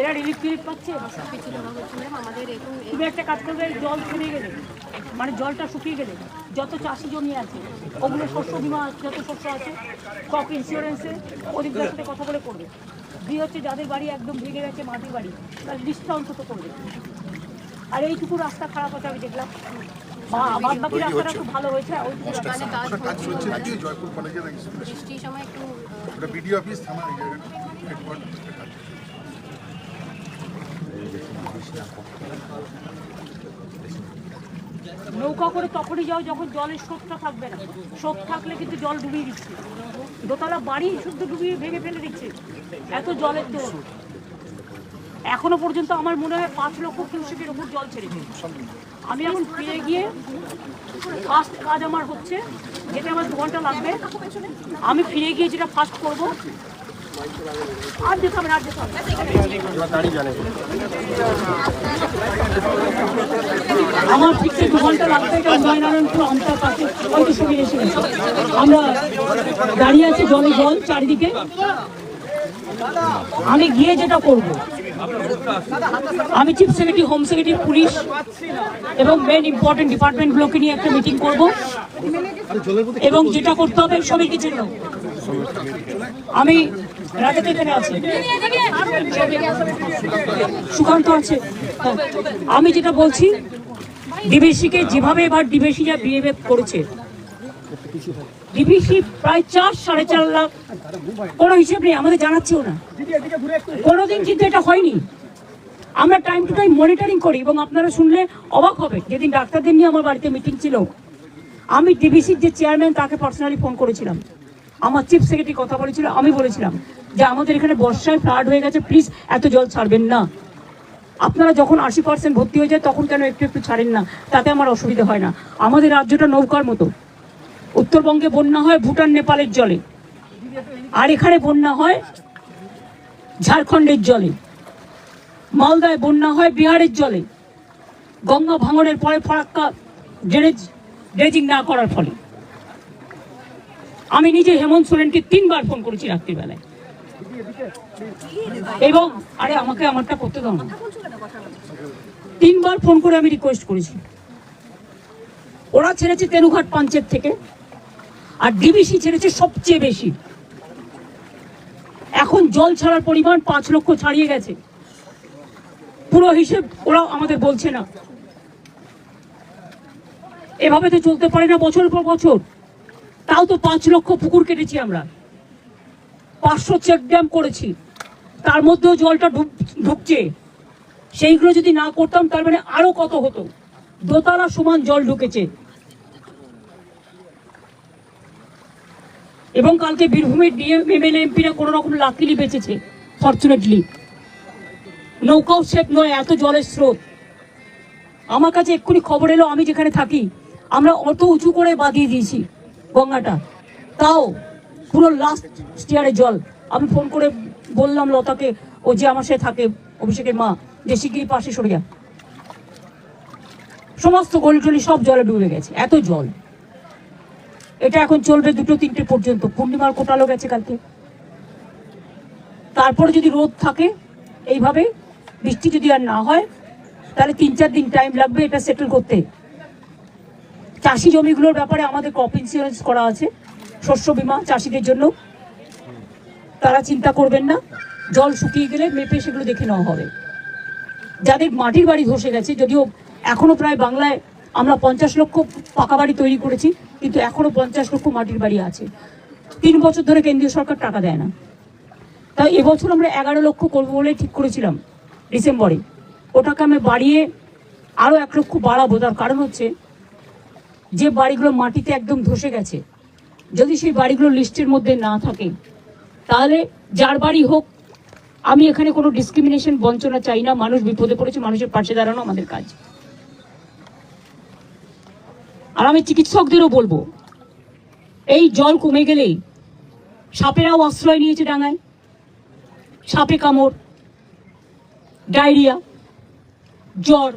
এরা রিলিফ টিলিফ পাচ্ছে? আমাদের তুমি একটা কাজ করবে জল শুকিয়ে গেলে মানে জলটা শুকিয়ে গেলে যত চাষি জমি আছে ওগুলো শস্য বিমা যত শস্য আছে ক্রপ ইন্স্যুরেন্সে অধিকদের সাথে কথা বলে করবে। দুই হচ্ছে যাদের বাড়ি একদম ভেঙে গেছে মাটির বাড়ি তার লিস্টটা অন্তত করবে। আর এইটুকু রাস্তা খারাপ আছে আমি দেখলাম। বাদ বাকি রাস্তাটা খুব ভালো হয়েছে মানে জয়পুর কলেজের বৃষ্টির সময় একটু বিডিও অফিস থানা নৌকা করে তখনই যাও যখন জলের স্রোতটা থাকবে না। স্রোত থাকলে কিন্তু জল ডুবিয়ে দিচ্ছে। দোতলা বাড়ি শুদ্ধ ডুবিয়ে ভেঙে ফেলে দিচ্ছে। এত জলের তো এখনও পর্যন্ত আমার মনে হয় পাঁচ লক্ষ কিউসেকের উপর জল ছেড়ে ছেড়েছে আমি এখন ফিরে গিয়ে ফার্স্ট কাজ আমার হচ্ছে, যেটা আমার দু ঘণ্টা লাগবে। আমি ফিরে গিয়ে যেটা ফার্স্ট করব আর যেতে হবে না, আর যেতে আমার ঠিক দু ঘণ্টা লাগবে এটা উদয়নারায়ণপুর আমতার কাছে ওই তো সঙ্গে এসে আমরা দাঁড়িয়ে আছি জলে জল চারিদিকে। আমি গিয়ে যেটা করব, আমি chief secretary, home secretary, police এবং মেন ইম্পর্টেন্ট ডিপার্টমেন্টগুলোকে নিয়ে একটা মিটিং করব। এবং যেটা করতে হবে সবাইকে জন্য আমি এখানে সুকান্ত আছে? হ্যাঁ। আমি যেটা বলছি ডিবিসিকে যেভাবে এবার ডিবিসিরা বিহেভ করেছে ডিবিসি প্রায় চার, সাড়ে চার লাখ, কোনো হিসেব নেই, আমাদের জানাচ্ছেও না। কোনোদিন কিন্তু এটা হয়নি। আমরা টাইম টু টাইম মনিটরিং করি এবং আপনারা শুনলে অবাক হবে যেদিন ডাক্তারদের নিয়ে আমার বাড়িতে মিটিং ছিল, আমি ডিবিসির যে চেয়ারম্যান তাকে পার্সোনালি ফোন করেছিলাম। আমার চিফ সেক্রেটারি কথা বলেছিল, আমি বলেছিলাম যে আমাদের এখানে বর্ষায় ফ্লাড হয়ে গেছে প্লিজ এত জল ছাড়বেন না। আপনারা যখন আশি পার্সেন্ট ভর্তি হয়ে যায়, তখন কেন একটু একটু ছাড়েন না? তাতে আমার অসুবিধা হয় না। আমাদের রাজ্যটা নৌকার মতো। উত্তরবঙ্গে বন্যা হয় ভুটান, নেপালের জলে। আর এখানে বন্যা হয় ঝাড়খণ্ডের জলে। মালদায় বন্যা হয় বিহারের জলে। গঙ্গা ভাঙনের পরে ফরাক্কা ড্রেনেজ ড্রেজিং না করার ফলে। আমি নিজে হেমন্ত সোরেনকে তিনবার ফোন করেছি রাত্রিবেলায়। এবং আরে আমাকে আমারটা করতে দাও তিনবার ফোন করে আমি রিকোয়েস্ট করেছি। ওরা ছেড়েছে তেনুঘাট পাঞ্চের থেকে, আর ডিবিসি ছেড়েছে সবচেয়ে বেশি। এখন জল ছাড়ার পরিমাণ পাঁচ লক্ষ ছাড়িয়ে গেছে। পুরো হিসেব ওরা আমাদের বলছে না। এভাবে তো চলতে পারে না বছর পর বছর। তাও তো পাঁচ লক্ষ পুকুর কেটেছি আমরা। পাঁচশো চেক ড্যাম করেছি। তার মধ্যেও জলটা ঢুক- ঢুকছে। সেইগুলো যদি না করতাম, তার মানে আরও কত হতো? দোতলা সমান জল ঢুকেছে। এবং কালকে বীরভূমের ডিএম, এমএলএ, এমপিরা কোনো রকম লাকিলি বেঁচেছে ফর্চুনেটলি নৌকাও সেফ নয়, এত জলের স্রোত। আমার কাছে এক্ষুনি খবর এলো, আমি যেখানে থাকি, আমরা অত উঁচু করে বাঁধিয়ে দিয়েছি গঙ্গাটা। তাও পুরো লাস্ট স্টিয়ারে জল। আমি ফোন করে বললাম লতাকে, ও যে আমার সাথে থাকে, অভিষেকের মা, যে শিগগিরি পাশে সরে যা। সমস্ত গলি টলি সব জলে ডুবে গেছে, এত জল। এটা এখন চলবে দুটো তিনটে পর্যন্ত। পূর্ণিমার কোটালো গেছে কালকে। তারপরে যদি রোদ থাকে, এইভাবে, বৃষ্টি যদি আর না হয়, তাহলে তিন চার দিন টাইম লাগবে এটা সেটেল করতে। চাষি জমিগুলোর ব্যাপারে আমাদের ক্রপ ইন্স্যুরেন্স করা আছে। শস্য বীমা চাষিদের জন্য। তারা চিন্তা করবেন না, জল শুকিয়ে গেলে মেপে সেগুলো দেখে নেওয়া হবে। যাদের মাটির বাড়ি ধসে গেছে, যদিও এখনও প্রায় বাংলায় আমরা পঞ্চাশ লক্ষ পাকা বাড়ি তৈরি করেছি, কিন্তু এখনও পঞ্চাশ লক্ষ মাটির বাড়ি আছে। তিন বছর ধরে কেন্দ্রীয় সরকার টাকা দেয় না। তাই এবছর আমরা এগারো লক্ষ করব বলে ঠিক করেছিলাম, ডিসেম্বরে। ওটাকে আমি বাড়িয়ে আরও এক লক্ষ বাড়াবো। তার কারণ হচ্ছে, যে বাড়িগুলো মাটিতে একদম ধসে গেছে যদি সেই বাড়িগুলো লিস্টের মধ্যে না থাকে, তাহলে যার বাড়ি হোক, আমি এখানে কোনো ডিসক্রিমিনেশন বঞ্চনা চাই না, মানুষ বিপদে পড়েছে, মানুষের পাশে দাঁড়ানো আমাদের কাজ। আর আমি চিকিৎসকদেরও বলব, এই জল কমে গেলেই সাপেরাও আশ্রয় নিয়েছে ডাঙায়। সাপে কামড়, ডায়রিয়া, জ্বর,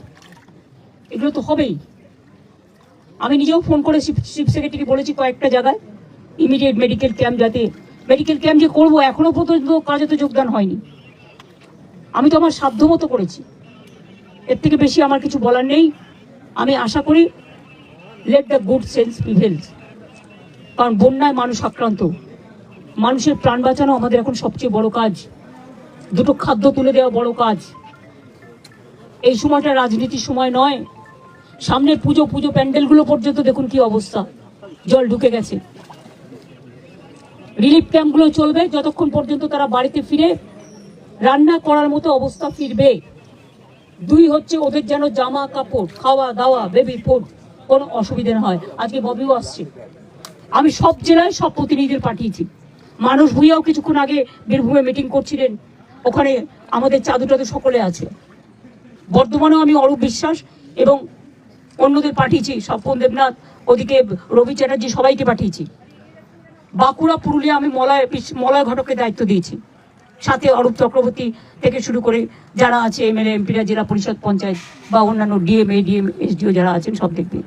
এগুলো তো হবেই। আমি নিজেও ফোন করে চিফ সেক্রেটারি বলেছি কয়েকটা জায়গায় ইমিডিয়েট মেডিকেল ক্যাম্প যাতে মেডিকেল ক্যাম্প যে করব, এখনও পর্যন্ত কাজে তো যোগদান হয়নি। আমি তো আমার সাধ্য মতো করেছি। এর থেকে বেশি আমার কিছু বলার নেই। আমি আশা করি let the good sense prevails কারণ বন্যায় মানুষ আক্রান্ত। মানুষের প্রাণ বাঁচানো আমাদের এখন সবচেয়ে বড় কাজ। দুটো খাদ্য তুলে দেওয়া বড় কাজ। এই সময়টা রাজনীতির সময় নয়। সামনে পুজো পুজো প্যান্ডেলগুলো পর্যন্ত দেখুন কি অবস্থা। জল ঢুকে গেছে। রিলিফ ক্যাম্পগুলো চলবে। যতক্ষণ পর্যন্ত তারা বাড়িতে ফিরে রান্না করার মতো অবস্থা ফিরবে। দুই হচ্ছে ওদের যেন জামা কাপড়, খাওয়া দাওয়া বেবি ফুড কোনো অসুবিধে না হয়। আজকে ববিও আসছে। আমি সব জেলায় সব প্রতিনিধিদের পাঠিয়েছি। মানুষ ভুইয়াও কিছুক্ষণ আগে বীরভূমে মিটিং করছিলেন। ওখানে আমাদের চাদু টাদু সকলে আছে। বর্ধমানেও আমি অরূপ বিশ্বাস এবং অন্যদের পাঠিয়েছি। স্বপন দেবনাথ, ওদিকে রবি চ্যাটার্জি সবাইকে পাঠিয়েছি। বাঁকুড়া, পুরুলিয়া আমি মলয় মলয় ঘটককে দায়িত্ব দিয়েছি। সাথে অরূপ চক্রবর্তী থেকে শুরু করে যারা আছে, এমএলএ এমপিরা জেলা পরিষদ, পঞ্চায়েত বা অন্যান্য ডিএমএ ডিএম এসডিও যারা আছেন, সব দেখবে।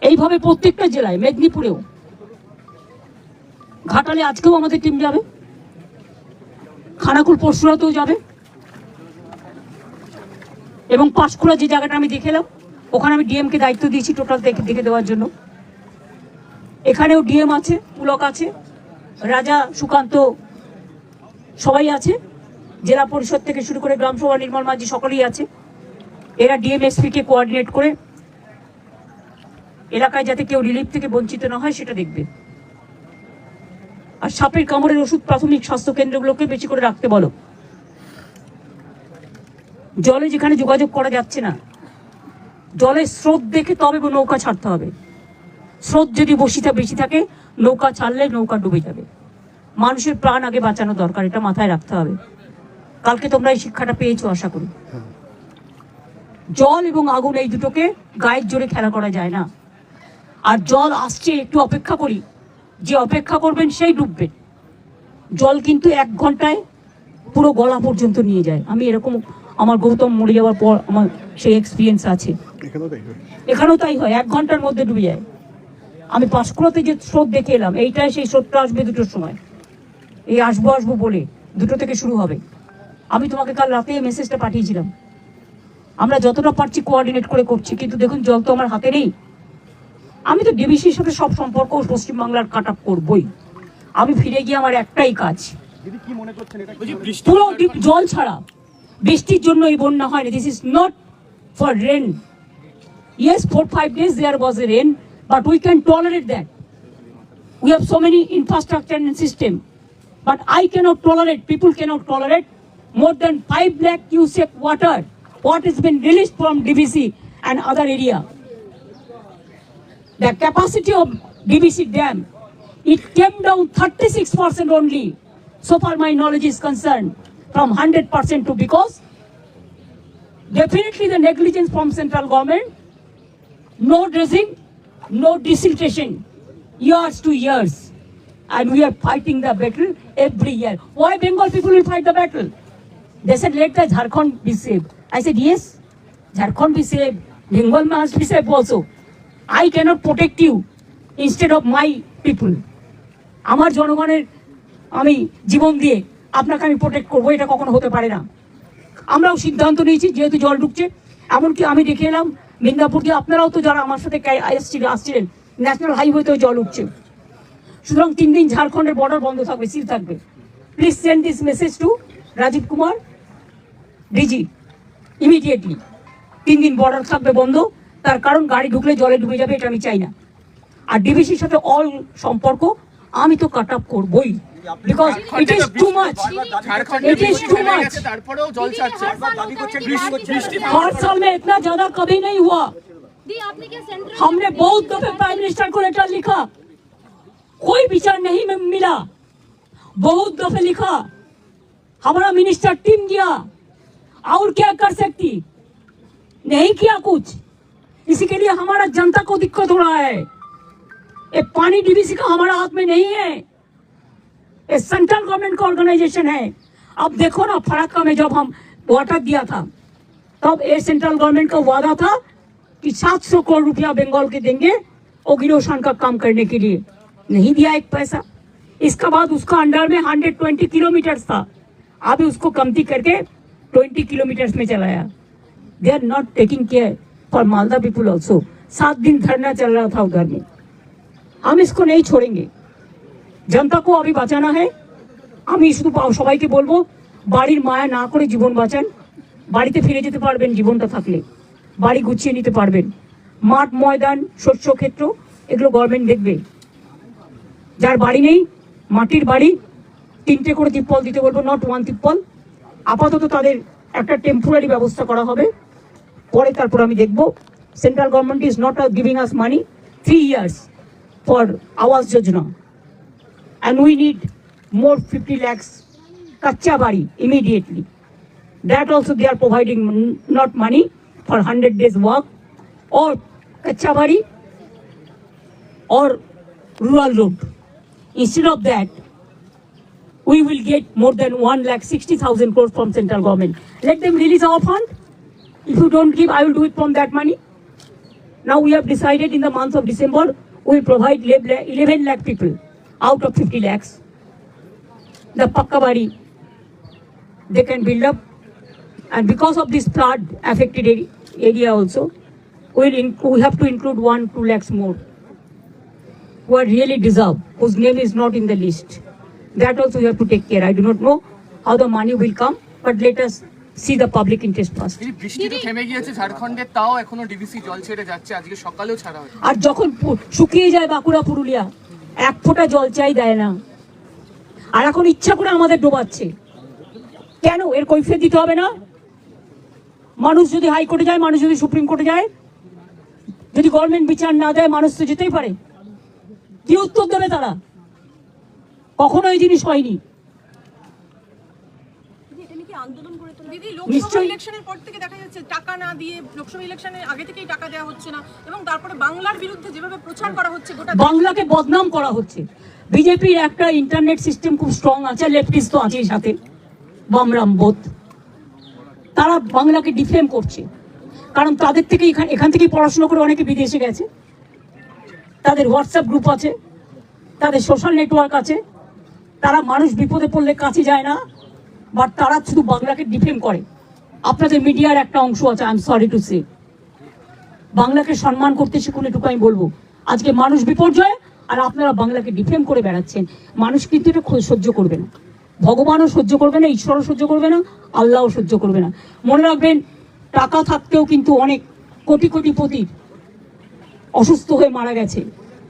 এইভাবে প্রত্যেকটা জেলায়, মেদিনীপুরেও। ঘাটালে আজকেও আমাদের টিম যাবে। খানাকুল পরশুরাতেও যাবে। এবং পাঁশকুড়া যে জায়গাটা আমি দেখেলাম ওখানে আমি ডিএমকে দায়িত্ব দিয়েছি টোটাল দেখে দেখে দেওয়ার জন্য। এখানেও ডিএম আছে, পুলক আছে, রাজা সুকান্ত সবাই আছে, জেলা পরিষদ থেকে শুরু করে গ্রাম সভা নির্মল মাঝি সকলেই আছে। এরা ডিএমএসপি কে কোঅর্ডিনেট করে এলাকায় যাতে কেউ রিলিফ থেকে বঞ্চিত না হয় সেটা দেখবে। আর সাপের কামড়ের ওষুধ প্রাথমিক স্বাস্থ্য কেন্দ্রগুলোকে বেশি করে রাখতে বলো। জলে যেখানে যোগাযোগ করা যাচ্ছে না, জলের স্রোত দেখে তবে নৌকা ছাড়তে হবে। স্রোত যদি বসিটা বেশি থাকে নৌকা ছাড়লে নৌকা ডুবে যাবে। মানুষের প্রাণ আগে বাঁচানো দরকার এটা মাথায় রাখতে হবে। কালকে তোমরা এই শিক্ষাটা পেয়েছ আশা করি। জল এবং আগুন এই দুটোকে গায়ের জোরে খেলা করা যায় না। আর জল আসছে একটু অপেক্ষা করি। যে অপেক্ষা করবেন সেই ডুববেন জল কিন্তু এক ঘন্টায় পুরো গলা পর্যন্ত নিয়ে যায়। আমি এরকম আমার গৌতম মরে যাওয়ার পর আমার সেই এক্সপিরিয়েন্স আছে। এখানেও তাই হয়। এখানেও তাই হয় এক ঘণ্টার মধ্যে ডুবে যায়। আমি পাঁশকুড়াতে যে স্রোত দেখে এলাম এইটাই সেই স্রোতটা আসবে দুটোর সময়। এই আসব আসব বলে দুটো থেকে শুরু হবে। আমি তোমাকে কাল রাতে মেসেজটা পাঠিয়েছিলাম। আমরা যতটা পারছি কোঅর্ডিনেট করে করছি কিন্তু দেখুন জল তো আমার হাতে নেই। আমি তো ডিবিসির সাথে সব সম্পর্ক পশ্চিমবাংলার কাট আপ করবই। আমি ফিরে গিয়ে আমার একটাই কাজ। পুরো জল ছাড়া। বৃষ্টির জন্য এই বন্যা হয়নি। This is not for rain yes four five days there was a rain, but we can tolerate that. We have so many infrastructure and system. But I cannot tolerate, people cannot tolerate more than five lakh cubic water. What has been released from DBC and other area. The capacity of DBC dam, it came down 36% only. So far my knowledge is concerned from 100% to because definitely the negligence from central government no dredging, no desiltation, years to years. And we are fighting the battle every year. Why Bengal people will fight the battle? They said, let the Jharkhand be saved. I said, yes, Jharkhand be saved. Bengal must be saved also. I cannot protect you instead of my people. আমার জনগণের আমি জীবন দিয়ে আপনাকে আমি protect করব এটা কখনো হতে পারে না আমরাও সিদ্ধান্ত নিয়েছি যেহেতু জল ঢুকছে এমনকি আমি দেখে এলাম মিদনাপুর দিয়ে আপনারাও তো যারা আমার সাথে এসছিলেন আসছিলেন, ন্যাশনাল হাইওয়েতেও জল উঠছে। সুতরাং তিন দিন ঝাড়খণ্ডের বর্ডার বন্ধ থাকবে সিল থাকবে। Please send this message to Rajiv Kumar DG immediately তিন দিন বর্ডার থাকবে বন্ধ, তার কারণ গাড়ি ঢুকলে জলে ডুবে যাবে, এটা আমি চাই না। আর ডিবিসির সাথে অল সম্পর্ক, আমি তো কাট আপ করবই। because it is too much. it is too much. हर साल में इतना ज़्यादा कभी नहीं हुआ। हमने बहुत दफे प्राइम मिनिस्टर को लेटर लिखा। कोई विचार नहीं मिला। बहुत दफे लिखा। हमारा मिनिस्टर टीम दिया और क्या कर सकती? नहीं किया कुछ। इसी के लिए हमारा जनता को दिक्कत हो रहा है। ये पानी डीबीसी का हमारा हाथ में नहीं है। ये सेंट्रल गवर्नमेंट का ऑर्गेनाइजेशन है। अब देखो ना, फराक्का में जब हम वाटर दिया था, तब ये सेंट्रल गवर्नमेंट का वादा था कि 700 करोड़ रुपया बंगाल के देंगे ओगिरोशान का काम करने के लिए। नहीं दिया एक पैसा। इसका बाद उसका अंडर में 120 किलोमीटर था। अभी उसको कमती करके ट्वेंटी किलोमीटर में चलाया। They are not taking care for Malda people also सात दिन धरना चल रहा था उधर में। हम इसको नहीं छोड़ेंगे। जनता को अभी বাঁচানো है আমি শুধু পা- সবাইকে বলবো বাড়ির মায়া না করে জীবন বাঁচান বাড়িতে ফিরে যেতে পারবেন জীবনটা থাকলে বাড়ি গুছিয়ে নিতে পারবেন মাঠ ময়দান শস্য ক্ষেত্র এগুলো গভর্নমেন্ট দেখবে যার বাড়ি নেই মাটির বাড়ি তিনটে করে তিপ্পল দিতে বলবো নট ওয়ান তিপ্পল আপাতত তাদের একটা টেম্পোরারি ব্যবস্থা করা হবে পরে তারপর আমি দেখব central government is not giving us money three years for Awas Yojana And we need more 50 lakhs kacha bari immediately. That also they are providing not money for 100 days work or kacha bari or rural road. Instead of that, we will get more than 1 lakh 60,000 crores from central government. Let them release our fund. If you don't give, I will do it from that money. Now we have decided in the month of December, we will provide 11 lakh people out of 50 lakhs. The Pakkabari, they can build up. And because of this flood affected area, area also, we'll in, we have to include 1, 2 lakhs more who are really deserve, whose name is not in the list. That also we have to take care. I do not know how the money will come, but let us see the public interest first. দিদি বৃষ্টি তো থেমে গিয়েছে ঝাড়খণ্ডের তাও এখনো DVC জল ছেড়ে যাচ্ছে আজকে সকালেও ছাড়া হয় আর যখন পু- শুকিয়ে যায় বাঁকুড়া পুরুলিয়া এক ফোঁটা জল চাই দেয় না। আর এখন ইচ্ছা করে আমাদের ডোবাচ্ছে। কেন? এর কৈফিয়ত দিতে হবে না? মানুষ যদি হাইকোর্টে যায়, মানুষ যদি সুপ্রিম কোর্টে যায়, যদি গভর্নমেন্ট বিচার না দেয়, মানুষ তো যেতেই পারে। কি উত্তর দেবে তারা? কখনো এই জিনিস হয়নি। দিদি লোকসভা ইলেকশনের পর থেকে দেখা যাচ্ছে টাকা না দিয়ে লোকসভা ইলেকশনের আগে থেকেই টাকা দেওয়া হচ্ছে না এবং তারপরে বাংলার বিরুদ্ধে যেভাবে প্রচার করা হচ্ছে গোটা বাংলাকে বদনাম করা হচ্ছে। বিজেপির একটা ইন্টারনেট সিস্টেম খুব স্ট্রং আছে লেফটিস্ট তো আছে সাথে। বামরাম বোধ। তারা বাংলাকে ডিফেম করছে। কারণ তাদের থেকে এখান এখান থেকেই পড়াশোনা করে অনেকে বিদেশে গেছে। তাদের হোয়াটসঅ্যাপ গ্রুপ আছে। তাদের সোশ্যাল নেটওয়ার্ক আছে। তারা মানুষ বিপদে পড়লে কাছে যায় না। বাট তারা শুধু বাংলাকে ডিফেম করে। আপনাদের মিডিয়ার একটা অংশ আছে I am sorry to say বাংলাকে সম্মান করতে শিখুন, এটুকু আমি বলব। আজকে মানুষ বিপর্যয়, আর আপনারা বাংলাকে ডিফেম করে বেড়াচ্ছেন। মানুষ কিন্তু এটা সহ্য করবে না। ভগবানও সহ্য করবে না, ঈশ্বরও সহ্য করবে না, আল্লাহও সহ্য করবে না। মনে রাখবেন, টাকা থাকতেও কিন্তু অনেক কোটি কোটি পতির অসুস্থ হয়ে মারা গেছে।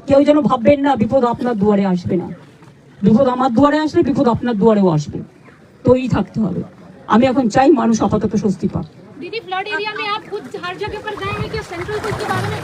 কেউ যেন ভাববেন না, বিপদ আপনার দুয়ারে আসবে না। বিপদ আমার দুয়ারে আসলে বিপদ আপনার দুয়ারেও আসবে। তৈরি থাকতে হবে আমি এখন চাই মানুষ আপাতত স্বস্তি পাক दीदी फ्लड एरिया में आप खुद हर जगह पर जाएंगे कि सेंट्रल को इसके बारे में